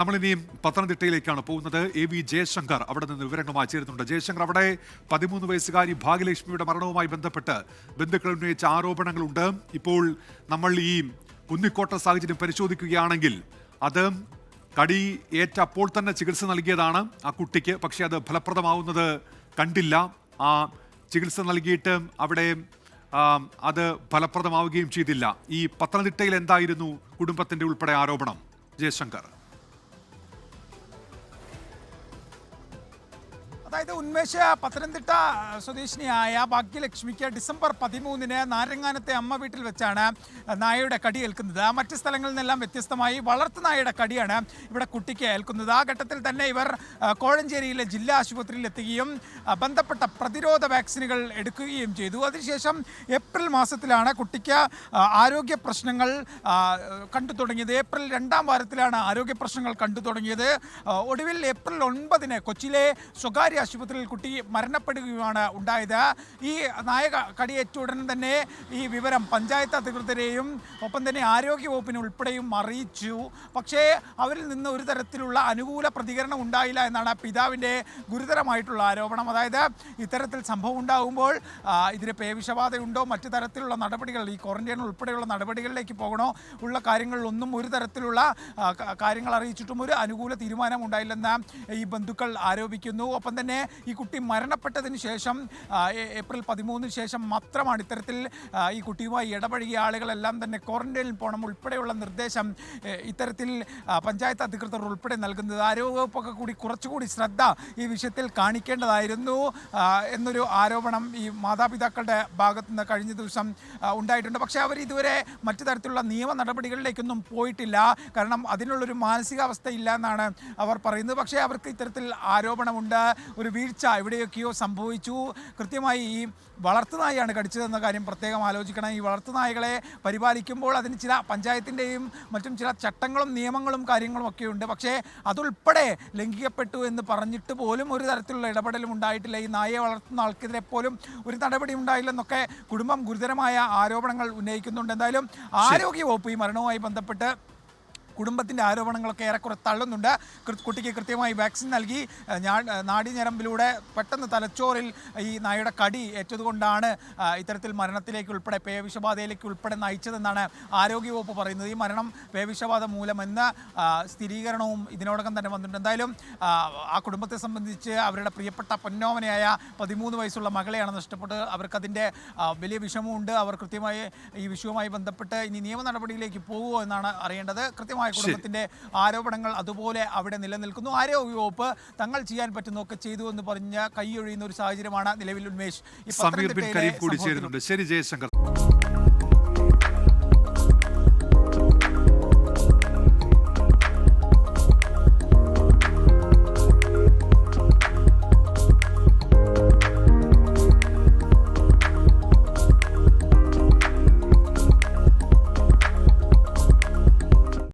നമ്മൾ ഇനിയും പത്തനംതിട്ടയിലേക്കാണ് പോകുന്നത്. എ വി ജയശങ്കർ അവിടെ നിന്ന് വിവരങ്ങളുമായി ചേരുന്നുണ്ട്. ജയശങ്കർ അവിടെ പതിമൂന്ന് വയസ്സുകാരി ഭാഗ്യലക്ഷ്മിയുടെ മരണവുമായി ബന്ധപ്പെട്ട് ബന്ധുക്കൾ ഉന്നയിച്ച ആരോപണങ്ങളുണ്ട്. ഇപ്പോൾ നമ്മൾ ഈ കുന്നിക്കോട്ട സാഹചര്യം പരിശോധിക്കുകയാണെങ്കിൽ അത് കടി ഏറ്റ അപ്പോൾ തന്നെ ചികിത്സ നൽകിയതാണ് ആ കുട്ടിക്ക്. പക്ഷേ അത് ഫലപ്രദമാവുന്നത് കണ്ടില്ല. ആ ചികിത്സ നൽകിയിട്ട് അവിടെ അത് ഫലപ്രദമാവുകയും ചെയ്തില്ല. ഈ പത്തനംതിട്ടയിൽ എന്തായിരുന്നു കുടുംബത്തിന്റെ ഉൾപ്പെടെ ആരോപണം? ജയശങ്കർ. അതായത് ഉന്മേഷ പത്തനംതിട്ട സ്വദേശിനിയായ ഭാഗ്യലക്ഷ്മിക്ക് ഡിസംബർ പതിമൂന്നിന് നാരങ്ങാനത്തെ അമ്മ വീട്ടിൽ വെച്ചാണ് നായയുടെ കടി ഏൽക്കുന്നത്. മറ്റ് സ്ഥലങ്ങളിൽ നിന്നെല്ലാം വ്യത്യസ്തമായി വളർത്തു നായയുടെ കടിയാണ് ഇവിടെ കുട്ടിക്ക് ഏൽക്കുന്നത്. ആ ഘട്ടത്തിൽ തന്നെ ഇവർ കോഴഞ്ചേരിയിലെ ജില്ലാ ആശുപത്രിയിൽ എത്തുകയും ബന്ധപ്പെട്ട പ്രതിരോധ വാക്സിനുകൾ എടുക്കുകയും ചെയ്തു. അതിനുശേഷം ഏപ്രിൽ മാസത്തിലാണ് കുട്ടിക്ക് ആരോഗ്യ പ്രശ്നങ്ങൾ കണ്ടു തുടങ്ങിയത്. ഏപ്രിൽ രണ്ടാം വാരത്തിലാണ് ആരോഗ്യ പ്രശ്നങ്ങൾ കണ്ടു തുടങ്ങിയത്. ഒടുവിൽ ഏപ്രിൽ ഒൻപതിന് കൊച്ചിയിലെ സ്വകാര്യ ആശുപത്രിയിൽ കുട്ടി മരണപ്പെടുകയുമാണ് ഉണ്ടായത്. ഈ നായക കടിയേറ്റ ഉടൻ തന്നെ ഈ വിവരം പഞ്ചായത്ത് അധികൃതരെയും ഒപ്പം തന്നെ ആരോഗ്യ വകുപ്പിനെ ഉൾപ്പെടെയും അറിയിച്ചു. പക്ഷേ അവരിൽ നിന്ന് ഒരു തരത്തിലുള്ള അനുകൂല പ്രതികരണം ഉണ്ടായില്ല എന്നാണ് പിതാവിന്റെ ഗുരുതരമായിട്ടുള്ള ആരോപണം. അതായത് ഇത്തരത്തിൽ സംഭവം ഉണ്ടാകുമ്പോൾ ഇതിന് പേവിഷബാധയുണ്ടോ മറ്റു തരത്തിലുള്ള നടപടികൾ ഈ ക്വാറന്റൈൻ ഉൾപ്പെടെയുള്ള നടപടികളിലേക്ക് പോകണോ ഉള്ള കാര്യങ്ങളിലൊന്നും ഒരു തരത്തിലുള്ള കാര്യങ്ങൾ അറിയിച്ചിട്ടും ഒരു അനുകൂല തീരുമാനം ഉണ്ടായില്ലെന്ന് ഈ ബന്ധുക്കൾ ആരോപിക്കുന്നു. ഒപ്പം തന്നെ ഈ കുട്ടി മരണപ്പെട്ടതിന് ശേഷം ഏപ്രിൽ പതിമൂന്നിന് ശേഷം മാത്രമാണ് ഇത്തരത്തിൽ ഈ കുട്ടിയുമായി ഇടപഴകിയ ആളുകളെല്ലാം തന്നെ ക്വാറന്റൈനിൽ പോകണം ഉൾപ്പെടെയുള്ള നിർദ്ദേശം ഇത്തരത്തിൽ പഞ്ചായത്ത് അധികൃതർ ഉൾപ്പെടെ നൽകുന്നത്. ആരോഗ്യവകുപ്പൊക്കെ കൂടി കുറച്ചുകൂടി ശ്രദ്ധ ഈ വിഷയത്തിൽ കാണിക്കേണ്ടതായിരുന്നു എന്നൊരു ആരോപണം ഈ മാതാപിതാക്കളുടെ ഭാഗത്തുനിന്ന് കഴിഞ്ഞ ദിവസം ഉണ്ടായിട്ടുണ്ട്. പക്ഷേ അവർ ഇതുവരെ മറ്റു തരത്തിലുള്ള നിയമ നടപടികളിലേക്കൊന്നും പോയിട്ടില്ല. കാരണം അതിനുള്ളൊരു മാനസികാവസ്ഥ ഇല്ല എന്നാണ് അവർ പറയുന്നത്. പക്ഷേ അവർക്ക് ഇത്തരത്തിൽ ആരോപണമുണ്ട്. ഒരു വീഴ്ച എവിടെയൊക്കെയോ സംഭവിച്ചു. കൃത്യമായി ഈ വളർത്തുനായാണ് കടിച്ചതെന്ന കാര്യം പ്രത്യേകം ആലോചിക്കണം. ഈ വളർത്തുനായകളെ പരിപാലിക്കുമ്പോൾ അതിന് ചില പഞ്ചായത്തിന്റെയും മറ്റും ചില ചട്ടങ്ങളും നിയമങ്ങളും കാര്യങ്ങളും ഒക്കെ ഉണ്ട് പക്ഷേ അതുൾപ്പെടെ ലംഘിക്കപ്പെട്ടു എന്ന് പറഞ്ഞിട്ട് പോലും ഒരു തരത്തിലുള്ള ഇടപെടലും ഉണ്ടായിട്ടില്ല. ഈ നായയെ വളർത്തുന്ന ആൾക്കെതിരെ പോലും ഒരു നടപടി ഉണ്ടായില്ലെന്നൊക്കെ കുടുംബം ഗുരുതരമായ ആരോപണങ്ങൾ ഉന്നയിക്കുന്നുണ്ട്. എന്തായാലും ആരോഗ്യവകുപ്പ് ഈ മരണവുമായി ബന്ധപ്പെട്ട് കുടുംബത്തിന്റെ ആരോപണങ്ങളൊക്കെ ഏറെക്കുറെ തള്ളുന്നുണ്ട്. കുട്ടിക്ക് കൃത്യമായി വാക്സിൻ നൽകി. നാടിഞ്ഞരമ്പിലൂടെ പെട്ടെന്ന് തലച്ചോറിൽ ഈ നായയുടെ കടി ഏറ്റതുകൊണ്ടാണ് ഇത്തരത്തിൽ മരണത്തിലേക്ക് ഉൾപ്പെടെ പേവിഷബാധയിലേക്ക് ഉൾപ്പെടെ നയിച്ചതെന്നാണ് ആരോഗ്യവകുപ്പ് പറയുന്നത്. ഈ മരണം പേവിഷബാധ മൂലമെന്ന സ്ഥിരീകരണവും ഇതിനോടകം തന്നെ വന്നിട്ടുണ്ട്. എന്തായാലും ആ, കുടുംബത്തെ സംബന്ധിച്ച് അവരുടെ പ്രിയപ്പെട്ട പൊന്നോമനയായ പതിമൂന്ന് വയസ്സുള്ള മകളെയാണ് നഷ്ടപ്പെട്ടത്. അവർക്കതിന്റെ വലിയ വിഷമമുണ്ട്. അവർ കൃത്യമായി ഈ വിഷയവുമായി ബന്ധപ്പെട്ട് ഇനി നിയമ നടപടിയിലേക്ക് പോകുമോ എന്നാണ് അറിയേണ്ടത്. കൃത്യമായ കുടുംബത്തിന്റെ ആരോപണങ്ങൾ അതുപോലെ അവിടെ നിലനിൽക്കുന്നു. ആരോഗ്യ വകുപ്പ് തങ്ങൾ ചെയ്യാൻ പറ്റുന്നൊക്കെ ചെയ്തു എന്ന് പറഞ്ഞ കൈയൊഴിയുന്ന ഒരു സാഹചര്യമാണ് നിലവിൽ ഉന്മേഷ്. സമീർ ബിൻ കരീം കൂടി ചേരുന്നുണ്ട്. ശരി ജയശങ്കർ.